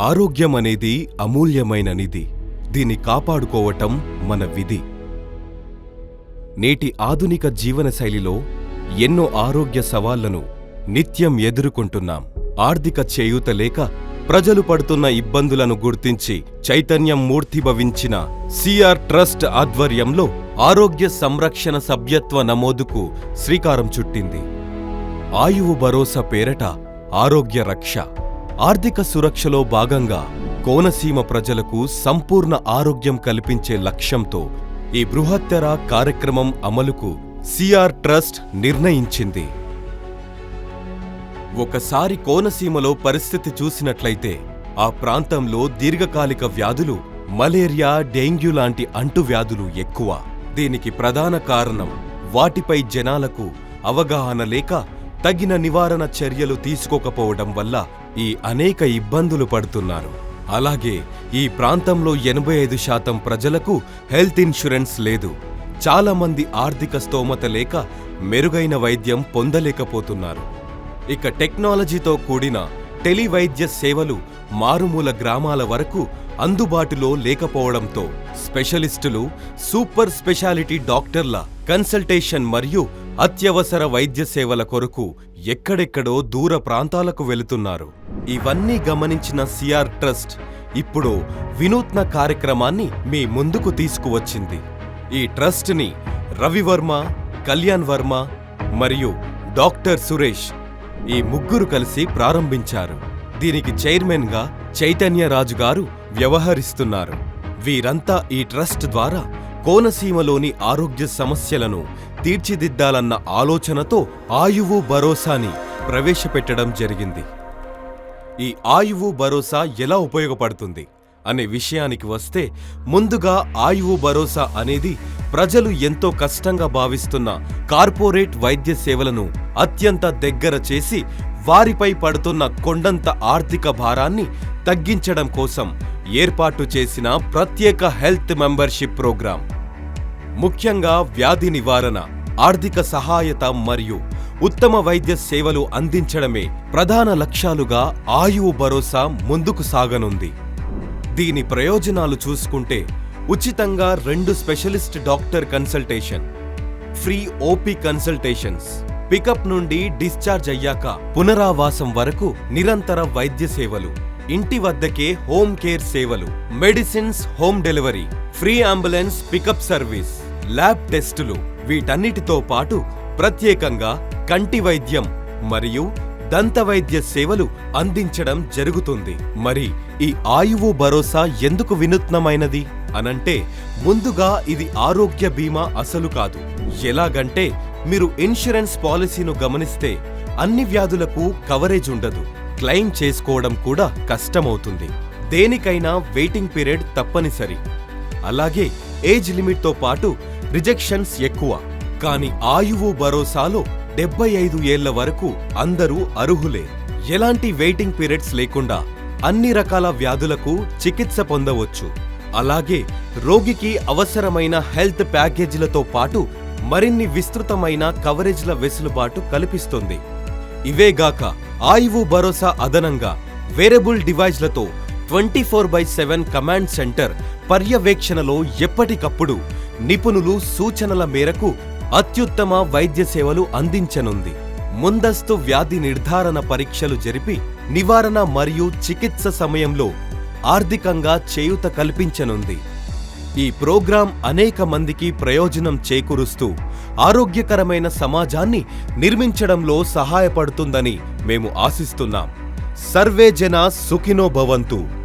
ఆరోగ్యం అనేది అమూల్యమైన నిధి. దీన్ని కాపాడుకోవటం మన విధి. నేటి ఆధునిక జీవనశైలిలో ఎన్నో ఆరోగ్య సవాళ్ళను నిత్యం ఎదుర్కొంటున్నాం. ఆర్థిక చేయూత లేక ప్రజలు పడుతున్న ఇబ్బందులను గుర్తించి చైతన్యం మూర్తిభవించిన సిఆర్ ట్రస్ట్ ఆధ్వర్యంలో ఆరోగ్య సంరక్షణ సభ్యత్వ నమోదుకు శ్రీకారం చుట్టింది. ఆయువు భరోసా పేరట ఆరోగ్య రక్ష. ఆర్థిక సురక్షలో భాగంగా కోనసీమ ప్రజలకు సంపూర్ణ ఆరోగ్యం కల్పించే లక్ష్యంతో ఈ బృహత్తర కార్యక్రమం అమలుకు సిఆర్ ట్రస్ట్ నిర్ణయించింది. ఒకసారి కోనసీమలో పరిస్థితి చూసినట్లయితే ఆ ప్రాంతంలో దీర్ఘకాలిక వ్యాధులు మలేరియా డెంగ్యూ లాంటి అంటువ్యాధులు ఎక్కువ. దీనికి ప్రధాన కారణం వాటిపై జనాలకు అవగాహన లేక తగిన నివారణ చర్యలు తీసుకోకపోవడం వల్ల ఈ అనేక ఇబ్బందులు పడుతున్నారు. అలాగే ఈ ప్రాంతంలో ఎనభై ఐదు శాతం ప్రజలకు హెల్త్ ఇన్సూరెన్స్ లేదు. చాలామంది ఆర్థిక స్తోమత లేక మెరుగైన వైద్యం పొందలేకపోతున్నారు. ఇక టెక్నాలజీతో కూడిన టెలివైద్య సేవలు మారుమూల గ్రామాల వరకు అందుబాటులో లేకపోవడంతో స్పెషలిస్టులు సూపర్ స్పెషాలిటీ డాక్టర్ల కన్సల్టేషన్ మరియు అత్యవసర వైద్య సేవల కొరకు ఎక్కడెక్కడో దూర ప్రాంతాలకు వెళుతున్నారు. ఇవన్నీ గమనించిన సిఆర్ ట్రస్ట్ ఇప్పుడు వినూత్న కార్యక్రమాన్ని మీ ముందుకు తీసుకువచ్చింది. ఈ ట్రస్ట్ని రవివర్మ కళ్యాణ్ వర్మ మరియు డాక్టర్ సురేష్ ఈ ముగ్గురు కలిసి ప్రారంభించారు. దీనికి చైర్మన్గా చైతన్యరాజు గారు వ్యవహరిస్తున్నారు. వీరంతా ఈ ట్రస్ట్ ద్వారా కోనసీమలోని ఆరోగ్య సమస్యలను తీర్చిదిద్దాలన్న ఆలోచనతో ఆయువు భరోసాని ప్రవేశపెట్టడం జరిగింది. ఈ ఆయువు భరోసా ఎలా ఉపయోగపడుతుంది అనే విషయానికి వస్తే ముందుగా ఆయువు భరోసా అనేది ప్రజలు ఎంతో కష్టంగా భావిస్తున్న కార్పొరేట్ వైద్య సేవలను అత్యంత దగ్గర చేసి వారిపై పడుతున్న కొండంత ఆర్థిక భారాన్ని తగ్గించడం కోసం ఏర్పాటు చేసిన ప్రత్యేక హెల్త్ మెంబర్షిప్ ప్రోగ్రాం. ముఖ్యంగా వ్యాధి నివారణ ఆర్థిక సహాయత మరియు ఉత్తమ వైద్య సేవలు అందించడమే ప్రధాన లక్ష్యాలుగా ఆయువు భరోసా ముందుకు సాగనుంది. దీని ప్రయోజనాలు చూసుకుంటే ఉచితంగా రెండు specialist doctor consultation free OP consultations. Pickup నుండి డిశ్చార్జ్ అయ్యాక పునరావాసం వరకు నిరంతర వైద్య సేవలు ఇంటి వద్దకే హోమ్ కేర్ సేవలు medicines home delivery free ambulance pickup service lab టెస్టులు వీటన్నిటితో పాటు ప్రత్యేకంగా కంటి వైద్యం మరియు దంత వైద్య సేవలు అందించడం జరుగుతుంది. మరి ఈ ఆయువు భరోసా ఎందుకు వినూత్నమైనది? అనంటే ముందుగా ఇది ఆరోగ్య బీమా అసలు కాదు. ఎలాగంటే మీరు ఇన్సూరెన్స్ పాలసీను గమనిస్తే అన్ని వ్యాధులకు కవరేజ్ ఉండదు. క్లెయిమ్ చేసుకోవడం కూడా కష్టమవుతుంది. దేనికైనా వెయిటింగ్ పీరియడ్ తప్పనిసరి. అలాగే ఏజ్ లిమిట్తో పాటు రిజెక్షన్స్ ఎక్కువ. కానీ ఆయువు భరోసాలో డెబ్బై ఐదు ఏళ్ళ వరకు అందరూ అర్హులే. ఎలాంటి వెయిటింగ్ పీరియడ్స్ లేకుండా అన్ని రకాల వ్యాధులకు చికిత్స పొందవచ్చు. అలాగే రోగికి అవసరమైన హెల్త్ ప్యాకేజీలతో పాటు మరిన్ని విస్తృతమైన కవరేజ్ల వెసులుబాటు కల్పిస్తుంది. ఇవేగాక ఆయువు భరోసా అదనంగా wearable డివైజ్లతో twenty four by seven command centre పర్యవేక్షణలో ఎప్పటికప్పుడు నిపుణులు సూచనల మేరకు అత్యుత్తమ వైద్య సేవలు అందించనుంది. ముందస్తు వ్యాధి నిర్ధారణ పరీక్షలు జరిపి నివారణ మరియు చికిత్స సమయంలో ఆర్థికంగా చేయూత కల్పించనుంది. ఈ ప్రోగ్రాం అనేక మందికి ప్రయోజనం చేకూరుస్తూ ఆరోగ్యకరమైన సమాజాన్ని నిర్మించడంలో సహాయపడుతుందని మేము ఆశిస్తున్నాం. సర్వే జన సుఖినో భవంతు.